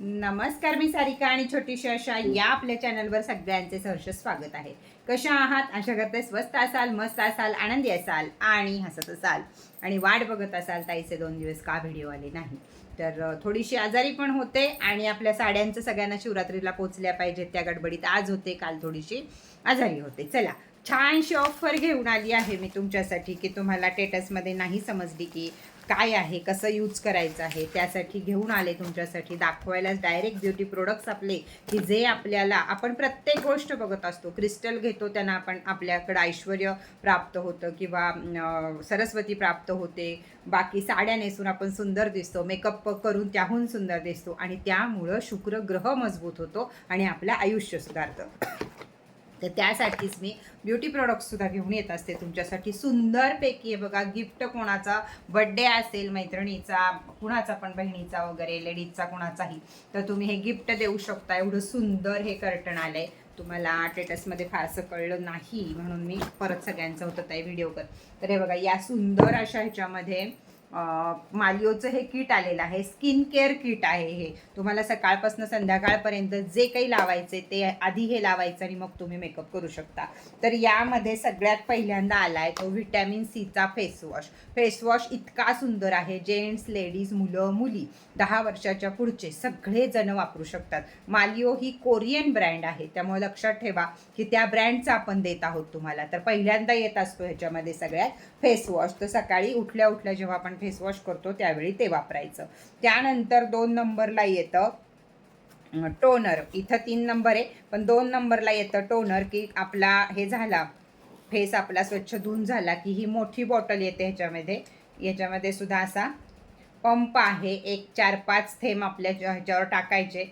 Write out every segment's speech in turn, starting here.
नमस्कार मी सारिका आणि छोटीशी अशा या आपल्या चॅनलवर सगळ्यांचे सहर्ष स्वागत आहे. कशा आहात? अशा करते स्वस्त असाल मस्त असाल आनंदी असाल आणि हसत असाल. आणि वाट बघत असाल ताईचे दोन दिवस का व्हिडिओ आले नाही. तर थोडीशी आजारी पण होते आणि आपल्या साड्यांचं सगळ्यांना शिवरात्रीला पोचल्या पाहिजेत त्या गडबडीत आज होते काल थोडीशी आजारी होते. चला छानशी ऑफर घेऊन आली आहे मी तुमच्यासाठी की तुम्हाला टेटसमध्ये नाही समजली की काय आहे कसं यूज करायचं आहे त्यासाठी घेऊन आले तुमच्यासाठी. दाखवायलाच डायरेक्ट ब्युटी प्रोडक्ट्स आपले की जे आपल्याला आपण प्रत्येक गोष्ट बघत असतो. क्रिस्टल घेतो त्यांना आपण आपल्याकडं ऐश्वर प्राप्त होतं किंवा सरस्वती प्राप्त होते. बाकी साड्या नेसून आपण सुंदर दिसतो मेकअप करून त्याहून सुंदर दिसतो. आणि त्यामुळं शुक्र ग्रह मजबूत होतो आणि आपलं आयुष्य सुधारतं. तर त्यासाठीच मी ब्युटी प्रॉडक्टसुद्धा घेऊन येत असते तुमच्यासाठी. सुंदरपैकी आहे बघा गिफ्ट कोणाचा? बड्डे असेल मैत्रिणीचा कुणाचा पण बहिणीचा वगैरे लेडीजचा कुणाचाही तर तुम्ही हे गिफ्ट देऊ शकता. एवढं सुंदर हे कर्टन आहे तुम्हाला टेटसमध्ये फारसं कळलं नाही म्हणून मी परत सगळ्यांचं होतं ते व्हिडिओ कर. तर हे बघा या सुंदर अशा ह्याच्यामध्ये मालिओचं हे किट आलेलं आहे स्किन केअर किट आहे हे. तुम्हाला सकाळपासून संध्याकाळपर्यंत जे काही लावायचे ते आधी हे लावायचं आणि मग तुम्ही मेकअप करू शकता. तर यामध्ये सगळ्यात पहिल्यांदा आला आहे तो व्हिटॅमिन सीचा फेसवॉश फेसवॉश इतका सुंदर आहे जेंट्स लेडीज मुलं मुली दहा वर्षाच्या पुढचे सगळेजणं वापरू शकतात. मालिओ ही कोरियन ब्रँड आहे त्यामुळे लक्षात ठेवा की त्या ब्रँडचा आपण देत आहोत तुम्हाला. तर पहिल्यांदा येत असतो ह्याच्यामध्ये सगळ्यात. फेसवॉश. तर सकाळी उठल्या उठल्या जेव्हा आपण फेसवॉश करतो त्यावेळी ते वापरायचं. त्यानंतर दोन नंबरला येतं टोनर. इथं तीन नंबर आहे पण दोन नंबरला येतं टोनर की आपला हे झाला फेस आपला स्वच्छ धुवून झाला की ही मोठी बॉटल येते ह्याच्यामध्ये. याच्यामध्ये सुद्धा असा पंप आहे एक चार पाच थेंब आपल्या ह्याच्यावर टाकायचे.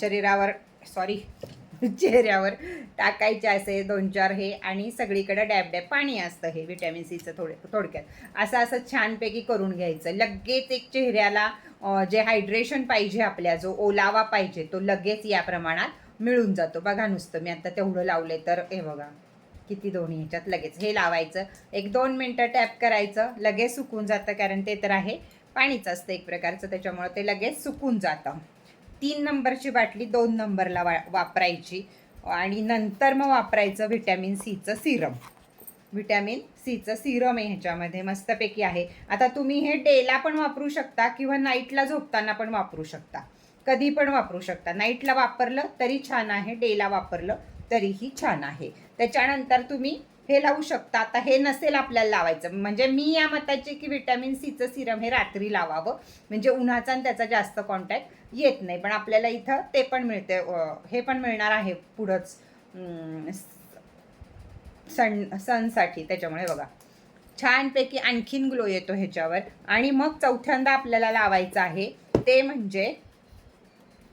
शरीरावर सॉरी चेहऱ्यावर टाकायचे असे दोन चार हे आणि सगळीकडे डॅब डॅब पाणी असतं हे व्हिटॅमिन सीचं थोडे थोडक्यात. असं असं छानपैकी करून घ्यायचं. लगेच एक चेहऱ्याला जे हायड्रेशन पाहिजे आपल्या जो ओलावा पाहिजे तो लगेच या प्रमाणात मिळून जातो. बघा नुसतं मी आता तेवढं लावले तर हे बघा किती दोन्ही ह्याच्यात लगेच. हे लावायचं. एक दोन मिनटं टॅप करायचं. लगेच सुकून जातं कारण ते तर आहे. पाणीच असतं एक प्रकारचं त्याच्यामुळं ते लगेच सुकून जातं. तीन नंबरची बाटली दोन नंबरला वा वापरायची. आणि नंतर मग वापरायचं व्हिटॅमिन सीचं सिरम. व्हिटॅमिन सीचं सिरम आहे ह्याच्यामध्ये मस्तपैकी आहे. आता तुम्ही हे डेला पण वापरू शकता किंवा नाईटला झोपताना पण वापरू शकता. कधी पण वापरू शकता. नाईटला वापरलं तरी छान आहे डेला वापरलं तरीही छान आहे. त्याच्यानंतर तुम्ही हे लावू शकता. आता हे नसेल आपल्याला लावायचं. म्हणजे मी या मताची की व्हिटॅमिन सीचं सिरम हे रात्री लावावं. म्हणजे उन्हाचा आणि त्याचा जास्त कॉन्टॅक्ट येत नाही पण आपल्याला इथं ते पण मिळते हे पण मिळणार आहे पुढंच सण सन त्याच्यामुळे बघा. छानपैकी आणखीन ग्लो येतो ह्याच्यावर. आणि मग चौथ्यांदा आपल्याला लावायचं आहे ते म्हणजे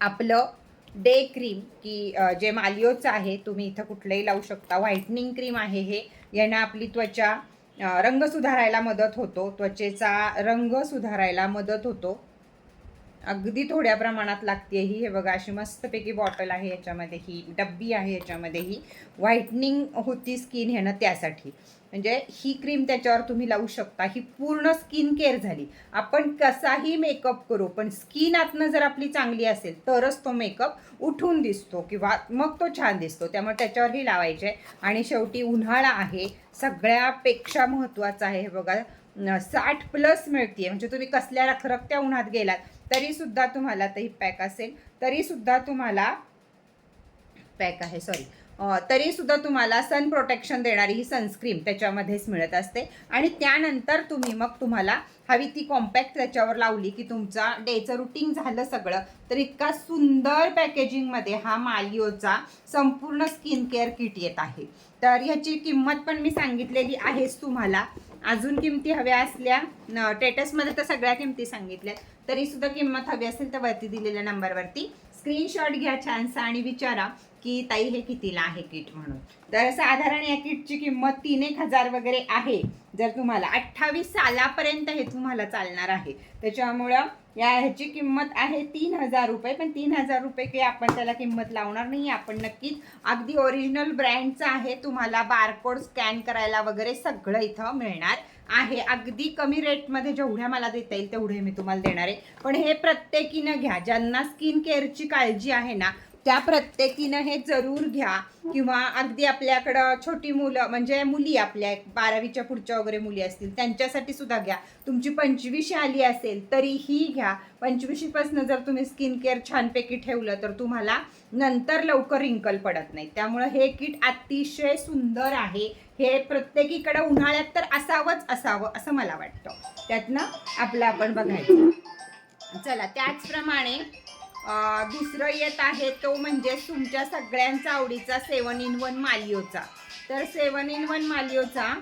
आपलं डे क्रीम की जे मालिओचं आहे तुम्ही इथं कुठलंही लावू शकता. व्हाईटनिंग क्रीम आहे हे. यानं आपली त्वचा रंग सुधारायला मदत होतो. त्वचेचा रंग सुधारायला मदत होतो. अगदी थोड्या प्रमाणात लागते ही. हे बघा अशी मस्तपैकी बॉटल आहे याच्यामध्ये ही डब्बी आहे याच्यामध्ये ही. व्हाईटनिंग होती स्किन ह्यानं त्यासाठी. म्हणजे ही क्रीम त्याच्यावर तुम्ही लावू शकता. ही पूर्ण स्किन केअर झाली. आपण कसाही मेकअप करू पण स्किन आतनं जर आपली चांगली असेल तरच तो मेकअप उठून दिसतो किंवा मग तो छान दिसतो. त्यामुळे त्याच्यावरही लावायचे. आणि शेवटी उन्हाळा आहे. सगळ्यापेक्षा महत्त्वाचं आहे हे बघा. साठ प्लस मिळते म्हणजे तुम्ही कसल्या रखरखत्या उन्हात गेलात तरीसुद्धा तुम्हाला ते पॅक असेल. तरीसुद्धा तुम्हाला पॅक आहे सॉरी तरीसुद्धा तुम्हाला सन प्रोटेक्शन देणारी ही सनस्क्रीम त्याच्यामध्येच मिळत असते. आणि त्यानंतर तुम्ही मग तुम्हाला हवी ती कॉम्पॅक्ट त्याच्यावर लावली की तुमचा डेचं रुटीन झालं सगळं तर इतका सुंदर पॅकेजिंगमध्ये हा मालिओचा संपूर्ण स्किन केअर किट येत आहे. तर ह्याची किंमत पण मी सांगितलेली आहेच तुम्हाला. अजून किमती हव्या असल्या टेटसमध्ये तर सगळ्या किमती सांगितल्या तरी सुद्धा किंमत हवी असेल तर वरती दिलेल्या नंबरवरती स्क्रीनशॉट घ्या छानसा आणि विचारा. की ताई हे कितीला आहे किट म्हणून? तर साधारण या किटची किंमत तीन एक हजार वगैरे आहे जर तुम्हाला अठ्ठावीस सालापर्यंत हे तुम्हाला चालणार आहे. त्याच्यामुळं या ह्याची किंमत आहे तीन हजार रुपये पण तीन हजार रुपये काही आपण त्याला किंमत लावणार नाही. आपण नक्कीच अगदी ओरिजिनल ब्रँडचं आहे तुम्हाला बारकोड स्कॅन करायला वगैरे सगळं इथं मिळणार आहे. अगदी कमी रेटमध्ये जेवढ्या मला देता येईल तेवढे मी तुम्हाला देणार आहे. पण हे प्रत्येकीनं घ्या. ज्यांना स्किन केअरची काळजी आहे ना त्या प्रत्येकीनं हे जरूर घ्या. किंवा अगदी आपल्याकडं छोटी मुलं म्हणजे मुली आपल्या बारावीच्या पुढच्या वगैरे मुली असतील त्यांच्यासाठी सुद्धा घ्या. तुमची पंचवीशी आली असेल तरीही घ्या. पंचवीशीपासून जर तुम्ही स्किन केअर छानपैकी ठेवलं तर तुम्हाला नंतर लवकर रिंकल पडत नाही. त्यामुळं हे किट अतिशय सुंदर आहे. हे प्रत्येकीकडे उन्हाळ्यात तर असावंच असावं असं मला वाटतं. त्यातनं आपलं आपण बघायचं. चला त्याचप्रमाणे दुसरं येत आहे तो म्हणजे तुमच्या सगळ्यांचा आवडीचा सेवन इन वन मालिओचा. तर सेवन इन वन मालिओचा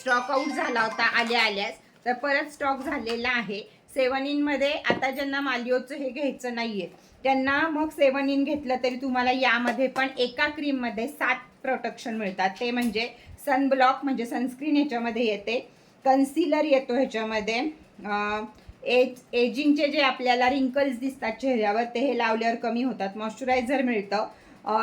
स्टॉक आऊट झाला होता आल्या आल्यास. तर परत स्टॉक झालेला आहे. सेवन इनमध्ये आता ज्यांना मालिओचं हे घ्यायचं नाहीये त्यांना मग सेवन इन घेतलं तरी तुम्हाला यामध्ये पण एका क्रीममध्ये सात प्रोटेक्शन मिळतात. ते म्हणजे सनब्लॉक म्हणजे सनस्क्रीन ह्याच्यामध्ये येते. कन्सिलर येतो ह्याच्यामध्ये. एज एजिंगचे जे आपल्याला रिंकल्स दिसतात चेहऱ्यावर ते हे लावल्यावर कमी होतात. मॉइश्चरायझर मिळतं.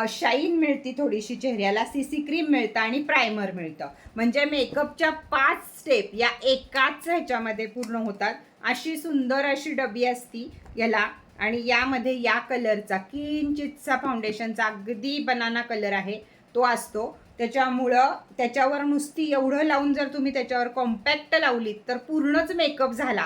शाईन मिळती थोडीशी चेहऱ्याला सी सी क्रीम मिळतं आणि प्रायमर मिळतं. म्हणजे मेकअपच्या पाच स्टेप या एकाच ह्याच्यामध्ये पूर्ण होतात. अशी सुंदर अशी डबी असती याला. आणि यामध्ये या कलरचा किंचितचा फाउंडेशनचा अगदी बनाना कलर आहे. तो असतो. त्याच्यामुळं त्याच्यावर नुसती एवढं लावून जर तुम्ही त्याच्यावर कॉम्पॅक्ट लावलीत तर पूर्णच मेकअप झाला.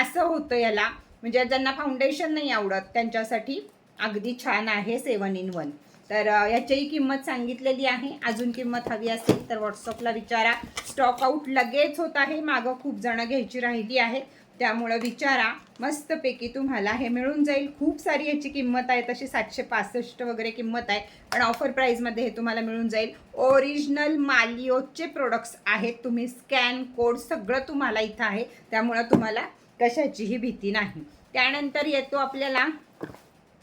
असं होतं याला. म्हणजे ज्यांना फाउंडेशन नाही आवडत त्यांच्यासाठी अगदी छान आहे सेवन इन वन तर याचीही किंमत सांगितलेली आहे. अजून किंमत हवी असेल तर व्हॉट्सअपला विचारा. स्टॉक आऊट लगेच होत आहे. मागं खूप जणं घ्यायची राहिली आहे त्यामुळं विचारा. मस्तपैकी तुम्हाला हे मिळून जाईल. खूप सारी याची किंमत आहे. तशी सातशे पासष्ट वगैरे किंमत आहे. पण ऑफर प्राईजमध्ये हे तुम्हाला मिळून जाईल. ओरिजिनल मालिओचे प्रोडक्ट्स आहेत. तुम्ही स्कॅन कोड सगळं तुम्हाला इथं आहे. त्यामुळं तुम्हाला कशाचीही भीती नाही. त्यानंतर येतो आपल्याला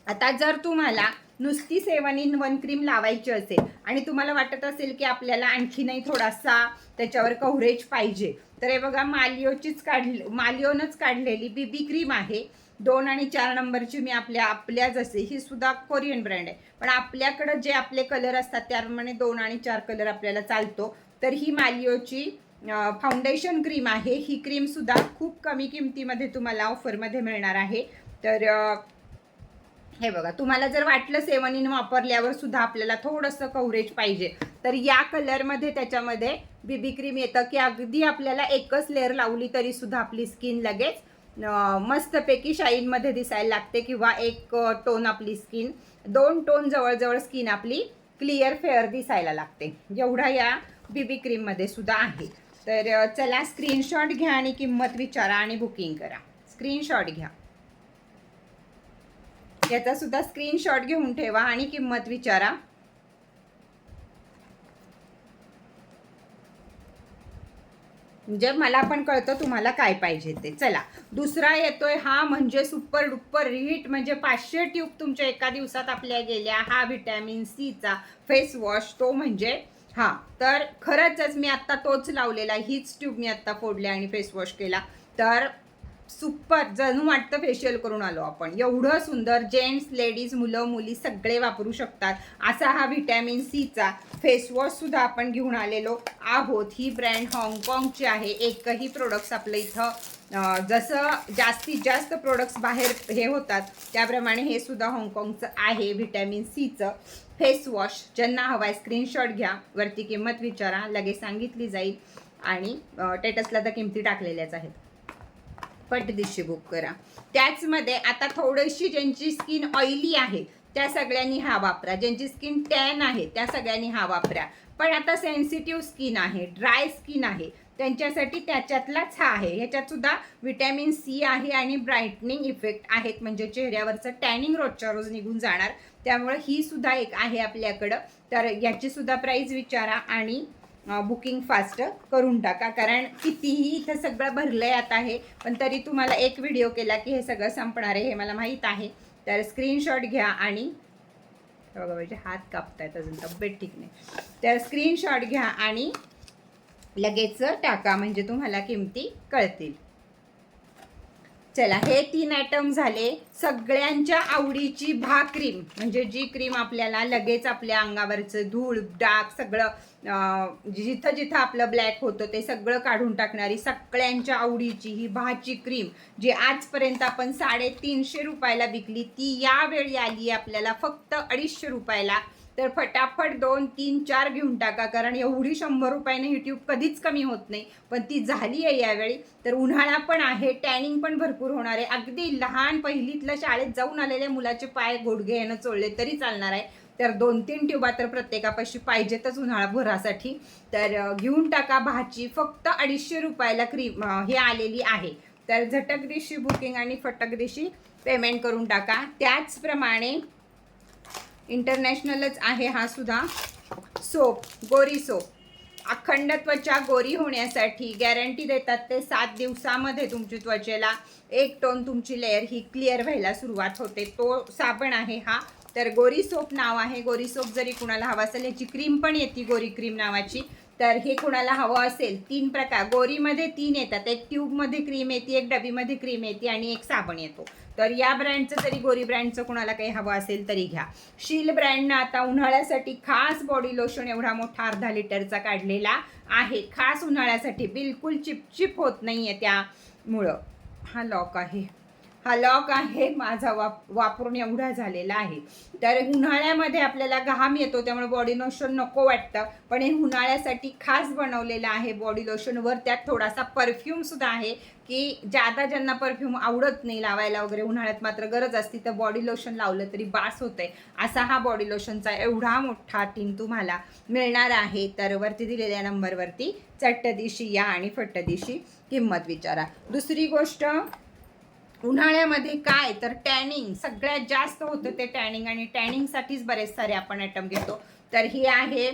आता जर तुम्हाला नुसती सेवन इन वन क्रीम लावायची असेल आणि तुम्हाला वाटत असेल की आपल्याला आणखीनही थोडासा त्याच्यावर कव्हरेज पाहिजे तर हे बघा मालिओचीच काढली मालिओनच काढलेली बीबी क्रीम आहे. दोन आणि चार नंबरची मी आपल्या आपल्या जसे ही सुद्धा कोरियन ब्रँड आहे. पण आपल्याकडं जे आपले कलर असतात त्याप्रमाणे दोन आणि चार कलर आपल्याला चालतो. तर ही मालिओची फाउंडेशन क्रीम आहे. ही क्रीम सुद्धा खूप कमी किमतीमध्ये तुम्हाला ऑफरमध्ये मिळणार आहे. तर हे बघा तुम्हाला जर वाटलं सेवन इन वापरल्यावर सुद्धा आपल्याला थोडंसं कव्हरेज पाहिजे. तर या कलरमध्ये त्याच्यामध्ये बीबी क्रीम येतं की अगदी आपल्याला एकच लेअर लावली तरी सुद्धा आपली स्किन लगेच मस्तपैकी शाईनमध्ये दिसायला लागते किंवा एक टोन आपली स्किन दोन टोन जवळजवळ स्किन आपली क्लिअर फेअर दिसायला लागते. एवढा या बीबी क्रीममध्ये सुद्धा आहे. तर चला स्क्रीनशॉट घ्या आणि किंमत विचारा आणि बुकिंग करा. स्क्रीनशॉट घ्या. याचा सुद्धा स्क्रीनशॉट घेऊन ठेवा आणि किंमत विचारा. म्हणजे मला पण कळतं तुम्हाला काय पाहिजे ते. चला दुसरा येतोय हा म्हणजे सुपर डुप्पर रिहीट म्हणजे पाचशे ट्यूब तुमच्या एका दिवसात आपल्या गेल्या. हा व्हिटॅमिन सीचा फेस वॉश तो म्हणजे हा तर खरंच मी आत्ता तोच लावलेला हीच ट्यूब मी आत्ता फोडली आणि फेसवॉश केला. तर सुपर. जणू वाटतं फेशियल करून आलो आपण. एवढं सुंदर जेंट्स लेडीज मुलं मुली सगळे वापरू शकतात. असा हा व्हिटॅमिन सीचा फेसवॉशसुद्धा आपण घेऊन आलेलो आहोत. ही ब्रँड हाँगकाँगची आहे. एकही प्रोडक्ट्स आपलं इथं जसं जास्तीत जास्त प्रोडक्ट्स बाहेर हे होतात त्याप्रमाणे हे सुद्धा हाँगकाँगचं आहे व्हिटॅमिन सीचं फेसवॉश ज्यांना हवाय स्क्रीनशॉट घ्या वरती किंमत विचारा लगेच सांगितली जाईल. आणि टेटसला तर किमती टाकलेल्याच आहेत. पटदिशी बुक करा. त्याचमध्ये आता थोडीशी ज्यांची स्किन ऑइली आहे त्या सगळ्यांनी हा वापरा. ज्यांची स्किन टॅन आहे त्या सगळ्यांनी हा वापरा. पण आता सेन्सिटिव्ह स्किन आहे ड्राय स्किन आहे त्यांच्यासाठी त्याच्यातलाच हा आहे. ह्याच्यात सुद्धा विटॅमिन सी आहे आणि ब्राईटनिंग इफेक्ट आहेत. म्हणजे चेहऱ्यावरचं टॅनिंग रोजच्या रोज निघून जाणार. त्यामुळे ही सुद्धा एक आहे आपल्याकडं. तर याची सुद्धा प्राईस विचारा आणि बुकिंग फास्ट करून टाका. कारण कितीही इथं सगळं भरलंय आता हे पण तरी तुम्हाला एक व्हिडिओ केला की हे सगळं संपणार आहे हे मला माहीत आहे. तर स्क्रीनशॉट घ्या आणि बघा म्हणजे हात कापतायत अजून तब्येत ठीक नाही. तर स्क्रीनशॉट घ्या आणि लगेच टाका म्हणजे तुम्हाला किमती कळतील. चला हे तीन आयटम झाले. सगळ्यांच्या आवडीची भा क्रीम म्हणजे जी क्रीम आपल्याला लगेच आपल्या अंगावरचं धूळ डाग सगळं जिथं जिथं आपलं ब्लॅक होतं ते सगळं काढून टाकणारी सगळ्यांच्या आवडीची ही भाची क्रीम जी आजपर्यंत आपण साडेतीनशे रुपयाला विकली ती यावेळी आली आपल्याला फक्त अडीचशे रुपयाला. तर फटाफट दोन तीन चार घेऊन टाका. कारण एवढी शंभर रुपयाने ही ट्यूब कधीच कमी होत नाही. पण ती झाली आहे यावेळी. तर उन्हाळा पण आहे टॅनिंग पण भरपूर होणार आहे. अगदी लहान पहिलीतल्या शाळेत जाऊन आलेल्या मुलाचे पाय घोडघे यानं चोळले तरी चालणार आहे. तर दोन तीन ट्यूबा तर प्रत्येकापाशी पाहिजेतच उन्हाळा भरासाठी. तर घेऊन टाका भाची फक्त अडीचशे रुपयाला क्रीम हे आलेली आहे. तर झटक दिशी बुकिंग आणि फटक दिवशी पेमेंट करून टाका. त्याचप्रमाणे इंटरनॅशनलच आहे हा सुद्धा. सोप गोरी सोप अखंड त्वचा गोरी होण्यासाठी गॅरंटी देतात ते सात दिवसामध्ये तुमची त्वचेला एक टोन तुमची लेअर ही क्लिअर व्हायला सुरुवात होते. तो साबण आहे हा. तर गोरी सोप नाव आहे. गोरी सोप जरी कुणाला हवा असेल याची क्रीम पण येते गोरी क्रीम नावाची. तर हे कुणाला हवं असेल? तीन प्रकार. गोरीमध्ये तीन येतात. एक ट्यूबमध्ये क्रीम येते एक डबीमध्ये क्रीम येते आणि एक साबण येतो. तर या ब्रँडचं तरी गोरी ब्रँडचं कुणाला काही हवं असेल तरी घ्या. शील ब्रँडनं आता उन्हाळ्यासाठी खास बॉडी लोशन एवढा मोठा अर्धा लिटरचा काढलेला आहे. खास उन्हाळ्यासाठी बिलकुल चिपचिप होत नाही आहे त्यामुळं. हा लॉक आहे. हा लॉक आहे माझा वाप वापरून एवढा झालेला आहे. तर उन्हाळ्यामध्ये आपल्याला घाम येतो त्यामुळे बॉडी लोशन नको वाटतं. पण हे उन्हाळ्यासाठी खास बनवलेलं आहे बॉडी लोशनवर त्यात थोडासा परफ्यूम सुद्धा आहे की ज्यादा ज्यांना परफ्यूम आवडत नाही लावायला वगैरे उन्हाळ्यात मात्र गरज असती तर बॉडी लोशन लावलं तरी बास होतंय. असा हा बॉडी लोशनचा एवढा मोठा टीन तुम्हाला मिळणार आहे. तर वरती दिलेल्या नंबरवरती चट्ट दिशी या आणि फट्ट दिशी किंमत विचारा. दुसरी गोष्ट उन्हाळ्यामध्ये काय? तर टॅनिंग. सगळ्यात जास्त होतं ते टॅनिंग आणि टॅनिंगसाठीच बरेच सारे आपण आयटम घेतो. तर हे आहे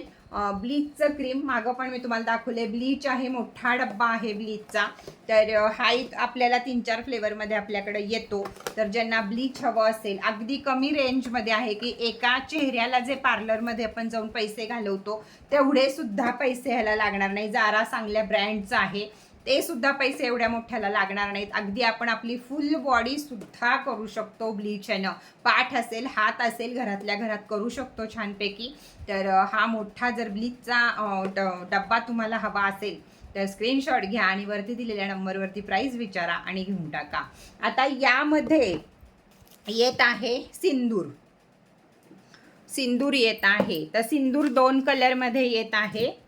ब्लीचचं क्रीम मागं पण मी तुम्हाला दाखवले ब्लीच आहे मोठा डब्बा आहे ब्लीचचा तर हा एक आपल्याला तीन चार फ्लेवरमध्ये आपल्याकडे येतो. तर ज्यांना ब्लीच हवं असेल अगदी कमी रेंजमध्ये आहे की एका चेहऱ्याला जे पार्लरमध्ये आपण जाऊन पैसे घालवतो तेवढे सुद्धा पैसे ह्याला लागणार नाही. जारा चांगल्या ब्रँडचा आहे. ते सुद्धा पैसे एवढ्या मोठ्याला लागणार नाहीत. अगदी आपण आपली फुल बॉडी सुद्धा करू शकतो ब्लीच यानं पाठ असेल हात असेल घरातल्या घरात करू शकतो छानपैकी. तर हा मोठा जर ब्लीचचा ड- डब्बा तुम्हाला हवा असेल तर स्क्रीनशॉट घ्या आणि वरती दिलेल्या नंबरवरती प्राईस विचारा आणि घेऊन टाका. आता यामध्ये येत आहे सिंदूर. सिंदूर येत आहे. तर सिंदूर दोन कलरमध्ये येत आहे.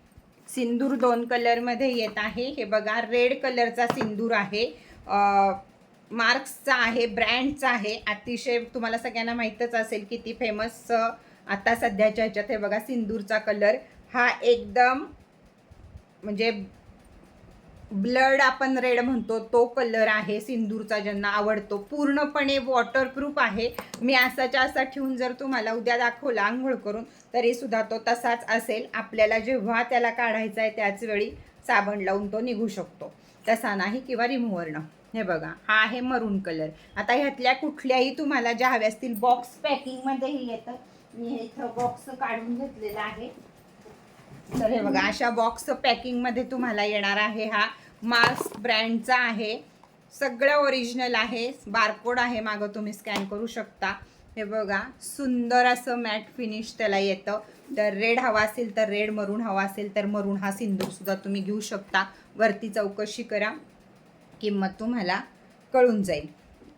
सिंदूर दोन कलरमध्ये येत आहे. हे बघा रेड कलरचा सिंदूर आहे. मार्क्सचा आहे ब्रँडचा आहे. अतिशय तुम्हाला सगळ्यांना माहीतच असेल किती फेमस आता सध्याच्या ह्याच्यात हे बघा सिंदूरचा कलर हा एकदम म्हणजे ब्लड आपण रेड म्हणतो तो कलर आहे सिंदूरचा ज्यांना आवडतो. पूर्णपणे वॉटरप्रूफ आहे. मी असाच्या असा ठेवून जर तुम्हाला उद्या दाखवला आंघोळ करून तरी सुद्धा तो तसाच असेल. आपल्याला जेव्हा त्याला काढायचा आहे त्याच वेळी साबण लावून तो निघू शकतो. तसा नाही किंवा रिमूव्हरनं हे बघा हा आहे मरून कलर आता ह्यातल्या कुठल्याही तुम्हाला ज्या हव्या असतील बॉक्स पॅकिंगमध्येही येतं. मी हे इथं बॉक्स काढून घेतलेला आहे. तर हे बघा अशा बॉक्स पॅकिंगमध्ये तुम्हाला येणार आहे हा मास्क ब्रँडचा आहे. सगळं ओरिजिनल आहे. बारकोड आहे मागं तुम्ही स्कॅन करू शकता. हे बघा सुंदर असं मॅट फिनिश त्याला येतं. तर रेड हवा असेल तर रेड मरून हवा असेल तर मरून हा सिंदूरसुद्धा तुम्ही घेऊ शकता. वरती चौकशी करा. किंमत तुम्हाला कळून जाईल.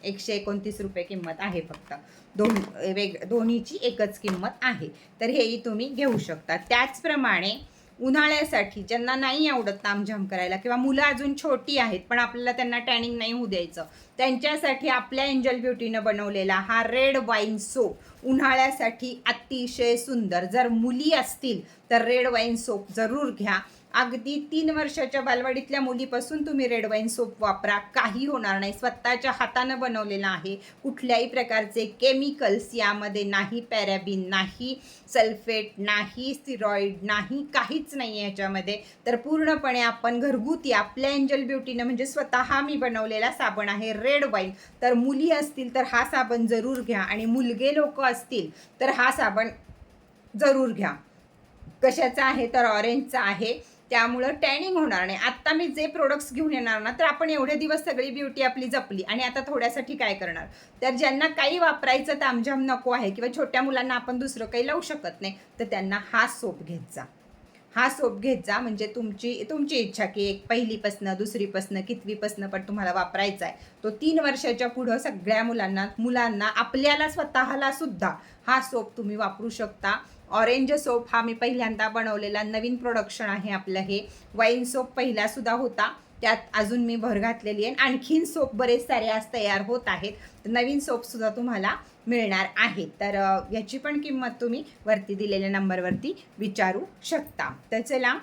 एकशे एकोणतीस रुपये किंमत आहे फक्त. दोन वेग दोन्हीची एकच किंमत आहे. तर हेही तुम्ही घेऊ शकता. त्याचप्रमाणे उन्हाळ्यासाठी ज्यांना नाही आवडत तामझाम करायला किंवा मुलं अजून छोटी आहेत पण आपल्याला त्यांना टॅनिंग नाही होऊ द्यायचं त्यांच्यासाठी आपल्या एंजल ब्युटीनं बनवलेला हा रेड वाईन सोप उन्हाळ्यासाठी अतिशय सुंदर. जर मुली असतील तर रेड वाईन सोप जरूर घ्या. अगदी तीन वर्षाच्या बालवाडीतल्या मुलीपासून तुम्ही रेड वाईन सोप वापरा. काही होणार नाही. स्वतःच्या हातानं बनवलेलं आहे. कुठल्याही प्रकारचे केमिकल्स यामध्ये नाही पॅराबिन नाही सल्फेट नाही स्टिरॉइड नाही काहीच नाही आहे याच्यामध्ये. तर पूर्णपणे आपण घरगुती आपल्या एंजल ब्युटीनं म्हणजे स्वतः मी बनवलेला साबण आहे रेड वाईन. तर मुली असतील तर हा साबण जरूर घ्या. आणि मुलगे लोक असतील तर हा साबण जरूर घ्या. कशाचा आहे? तर ऑरेंजचा आहे. त्यामुळं टॅनिंग होणार नाही. आत्ता मी जे प्रोडक्ट्स घेऊन येणार ना तर आपण एवढे दिवस सगळी ब्युटी आपली जपली आणि आता थोड्यासाठी काय करणार? तर ज्यांना काही वापरायचं तामझाम नको आहे किंवा छोट्या मुलांना आपण दुसरं काही लावू शकत नाही तर त्यांना हा सोप घेत जा. हा सोप घेत जा म्हणजे तुमची तुमची इच्छा की एक पहिलीपासनं दुसरीपासनं कितवीपासनं पण तुम्हाला वापरायचा आहे. तो तीन वर्षाच्या पुढं सगळ्या मुलांना मुलांना आपल्याला स्वतःला सुद्धा हा सोप तुम्ही वापरू शकता. ऑरेंज सोप हा मी पहिल्यांदा बनवलेला नवीन प्रोडक्शन आहे आपलं हे. वाईन सोप पहिलासुद्धा होता. त्यात अजून मी भर घातलेली आहे. आणखीन सोप बरेच सारे आज तयार होत आहेत. तर नवीन सोपसुद्धा तुम्हाला मिळणार आहे. तर याची पण किंमत तुम्ही वरती दिलेल्या नंबरवरती विचारू शकता. तर चला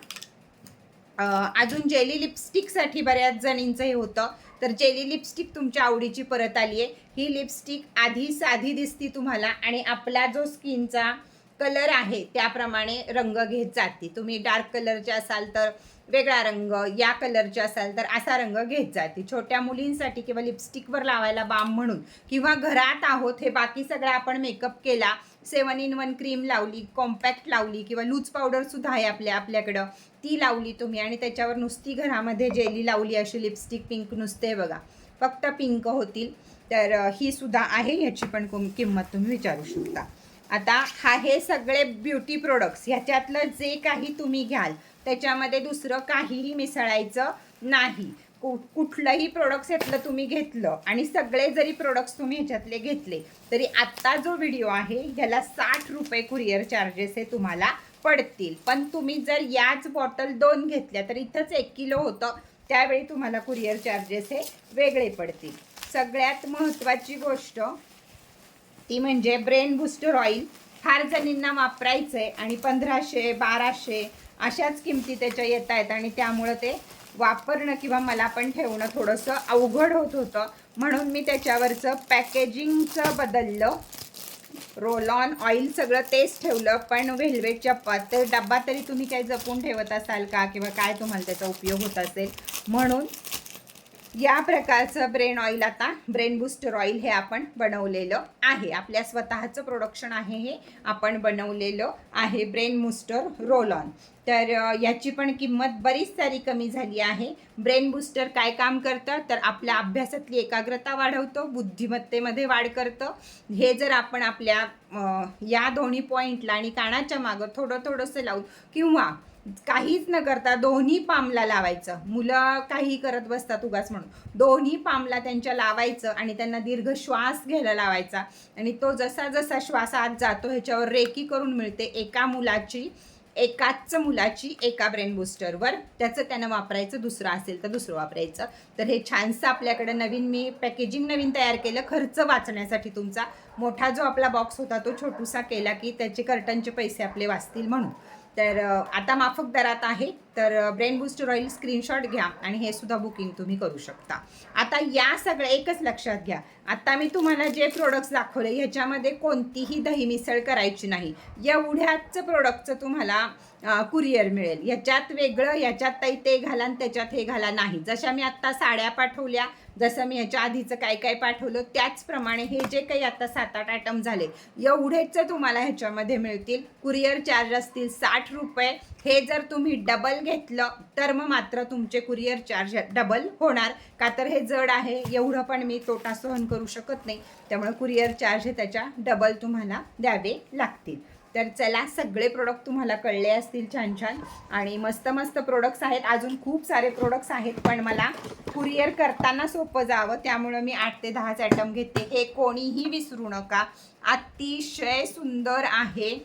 अजून जेली लिपस्टिकसाठी बऱ्याच जणींचं हे होतं. तर जेली लिपस्टिक तुमच्या आवडीची परत आली आहे ही लिपस्टिक आधी साधी दिसती तुम्हाला आणि आपला जो स्किनचा कलर आहे त्याप्रमाणे रंग घेत जाते. तुम्ही डार्क कलरचे असाल तर वेगळा रंग या कलरचे असाल तर असा रंग घेत जाते. छोट्या मुलींसाठी किंवा लिपस्टिकवर लावायला बाम म्हणून किंवा घरात आहोत हे बाकी सगळं आपण मेकअप केला सेवन इन वन क्रीम लावली कॉम्पॅक्ट लावली किंवा लूज पावडरसुद्धा आहे आपल्या आपल्याकडं ती लावली तुम्ही आणि त्याच्यावर नुसती घरामध्ये जेली लावली अशी लिपस्टिक पिंक नुसते बघा. फक्त पिंक होतील. तर ही सुद्धा आहे ह्याची पण किंमत तुम्ही विचारू शकता. आता हा हे सगळे ब्युटी प्रोडक्ट्स ह्याच्यातलं जे काही तुम्ही घ्याल त्याच्यामध्ये दुसरं काहीही मिसळायचं नाही. कु कुठलंही प्रोडक्ट्स यातलं तुम्ही घेतलं आणि सगळे जरी प्रोडक्ट्स तुम्ही ह्याच्यातले घेतले तरी आत्ता जो व्हिडिओ आहे ह्याला साठ रुपये कुरिअर चार्जेस हे तुम्हाला पडतील. पण तुम्ही जर याच बॉटल दोन घेतल्या तर इथंच एक किलो होतं त्यावेळी तुम्हाला कुरिअर चार्जेस हे वेगळे पडतील. सगळ्यात महत्त्वाची गोष्ट ती म्हणजे ब्रेन बुस्टर ऑइल फार जणींना वापरायचं आहे आणि पंधराशे बाराशे अशाच किमती त्याच्या येत आहेत आणि त्यामुळं ते वापरणं किंवा मला पण ठेवणं थोडंसं अवघड होत होतं. म्हणून मी त्याच्यावरचं पॅकेजिंगचं बदललं. रोल ऑन ऑइल सगळं तेच ठेवलं. पण वेल्वेटच्या पातळ डब्बा तरी तुम्ही काही जपून ठेवत असाल का? किंवा काय तुम्हाला त्याचा उपयोग होत असेल? म्हणून या प्रकारचं ब्रेन ऑइल आता ब्रेन बुस्टर ऑइल हे आपण बनवलेलं आहे. आपल्या स्वतःचं प्रोडक्शन आहे हे आपण बनवलेलं आहे ब्रेन बुस्टर रोल ऑन तर याची पण किंमत बरीच सारी कमी झाली आहे. ब्रेन बुस्टर काय काम करतं? तर आपल्या अभ्यासातली एकाग्रता वाढवतं बुद्धिमत्तेमध्ये वाढ करतं. हे जर आपण आपल्या या दोन्ही पॉईंटला आणि कानाच्या मागं थोडं थोडंसं लावून किंवा काहीच न करता दोन्ही पामला लावायचं. मुलं काही करत बसतात उगाच म्हणून. दोन्ही पामला त्यांच्या लावायचं आणि त्यांना दीर्घ श्वास घ्यायला लावायचा. आणि तो जसा जसा श्वास आत जातो ह्याच्यावर रेकी करून मिळते एका मुलाची एकाच मुलाची एका ब्रेन बुस्टरवर. त्याचं त्यानं वापरायचं दुसरं असेल तर दुसरं वापरायचं. तर हे छानसं आपल्याकडे नवीन मी पॅकेजिंग नवीन तयार केलं. खर्च वाचण्यासाठी तुमचा. मोठा जो आपला बॉक्स होता तो छोटूसा केला की त्याचे कर्टनचे पैसे आपले वाचतील म्हणून. तर आता माफक दरात आहे तर ब्रेन बुस्टर ऑइल स्क्रीनशॉट घ्या आणि हे सुद्धा बुकिंग तुम्ही करू शकता. आता या सगळं एकच लक्षात घ्या. आता मी तुम्हाला जे प्रोडक्ट्स दाखवले ह्याच्यामध्ये कोणतीही दही मिसळ करायची नाही. एवढ्याच प्रोडक्टचं तुम्हाला कुरिअर मिळेल. ह्याच्यात वेगळं ह्याच्यात ताई ते घाला आणि त्याच्यात हे घाला नाही. जशा मी आत्ता साड्या पाठवल्या जसं मी ह्याच्या आधीचं काय काय पाठवलं त्याचप्रमाणे हे जे काही आता सात आठ आयटम झाले एवढेच तुम्हाला ह्याच्यामध्ये मिळतील. कुरिअर चार्ज असतील साठ रुपये. हे जर तुम्ही डबल घेतलं तर मग मात्र तुमचे कुरिअर चार्ज डबल होणार. का तर हे जड आहे एवढं पण मी तोटा सहन करू शकत नाही. त्यामुळे कुरिअर चार्ज हे त्याच्या डबल तुम्हाला द्यावे लागतील. तर चला सगळे प्रोडक्ट तुम्हाला कळले असतील छान छान. आणि मस्त मस्त प्रोडक्ट्स आहेत. अजून खूप सारे प्रोडक्ट्स आहेत पण मला कुरिअर करताना सोपं जावं. त्यामुळं मी आठ ते दहाच आयटम घेते. हे कोणीही विसरू नका. अतिशय सुंदर आहे.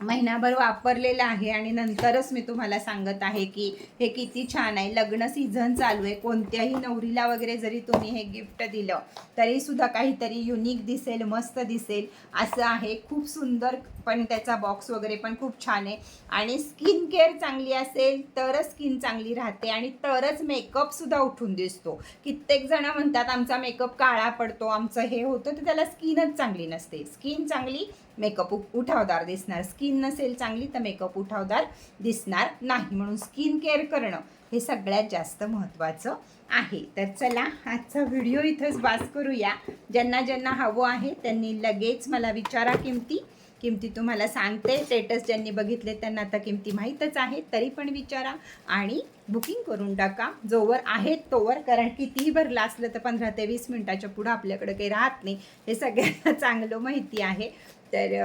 महिनाभर वापरलेलं आहे आणि नंतरच मी तुम्हाला सांगत आहे की हे किती छान आहे. लग्न सीझन चालू आहे. कोणत्याही नवरीला वगैरे जरी तुम्ही हे गिफ्ट दिलं तरीसुद्धा काहीतरी युनिक दिसेल मस्त दिसेल. असं आहे. खूप सुंदर पण त्याचा बॉक्स वगैरे पण खूप छान आहे. आणि स्किन केअर चांगली असेल तरच स्किन चांगली राहते आणि तरच मेकअपसुद्धा उठून दिसतो. कित्येक जणं म्हणतात आमचा मेकअप काळा पडतो आमचं हे होतं तर त्याला स्किनच चांगली नसते. स्किन चांगली मेकअप उठावदार दिसणार. स्किन नसेल चांगली तर मेकअप उठावदार दिसणार नाही. म्हणून स्किन केअर करणं हे सगळ्यात जास्त महत्त्वाचं आहे. तर चला आजचा व्हिडिओ इथंच बास करूया. ज्यांना ज्यांना हवं आहे त्यांनी लगेच मला विचारा किमती. किमती तुम्हाला सांगते. स्टेटस ज्यांनी बघितले त्यांना आता किमती माहीतच आहेत. तरी पण विचारा आणि बुकिंग करून टाका. जोवर आहेत तोवर कारण कितीही भरलं असलं तर पंधरा ते वीस मिनटाच्या पुढं आपल्याकडं काही राहत नाही. हे सगळ्यांना चांगलं माहिती आहे. तर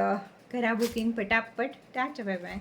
करा बुकिंग पटापट. टाचा बाय बाय